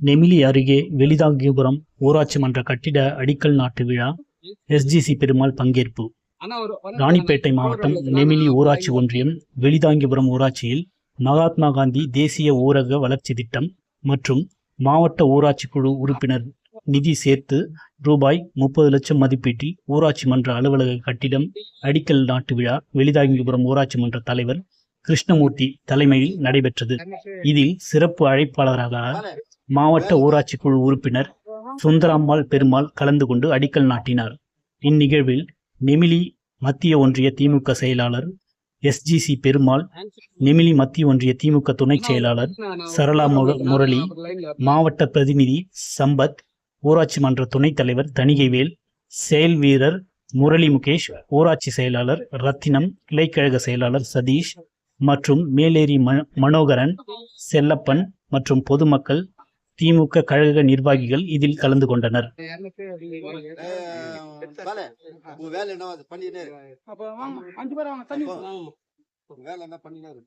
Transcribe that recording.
நெமிலி அருகே வெளிதாங்கிபுரம் ஊராட்சி மன்ற கட்டிட அடிக்கல் நாட்டு விழா எஸ்ஜிசி பெருமாள் பங்கேற்பு. ராணிப்பேட்டை மாவட்டம் நெமிலி ஊராட்சி ஒன்றியம் வெளிதாங்கிபுரம் ஊராட்சியில் மகாத்மா காந்தி தேசிய ஊரக வளர்ச்சி திட்டம் மற்றும் மாவட்ட ஊராட்சி குழு உறுப்பினர் நிதி சேர்த்து ரூபாய் முப்பது லட்சம் மதிப்பீட்டில் ஊராட்சி மன்ற அலுவலக கட்டிடம் அடிக்கல் நாட்டு விழா வெளிதாங்கிபுரம் ஊராட்சி மன்ற தலைவர் கிருஷ்ணமூர்த்தி தலைமையில் நடைபெற்றது. இதில் சிறப்பு அழைப்பாளராக மாவட்ட ஊராட்சி குழு உறுப்பினர் சுந்தராம்பாள் பெருமாள் கலந்து கொண்டு அடிக்கல் நாட்டினார். இந்நிகழ்வில் நெமிலி மத்திய ஒன்றிய திமுக செயலாளர் எஸ்ஜிசி பெருமாள் நெமிலி மத்திய ஒன்றிய திமுக துணைச் செயலாளர் சரளா முரளி மாவட்ட பிரதிநிதி சம்பத் ஊராட்சி மன்ற துணைத் தலைவர் தணிகைவேல் செயல் வீரர் முரளி முகேஷ் ஊராட்சி செயலாளர் ரத்தினம் கிளைக்கழக செயலாளர் சதீஷ் மற்றும் மேலேரி ம- மனோகரன் செல்லப்பன் மற்றும் பொதுமக்கள் திமுக கழக நிர்வாகிகள் இதில் கலந்து கொண்டனர். பாலே, உன் வேலை என்ன அது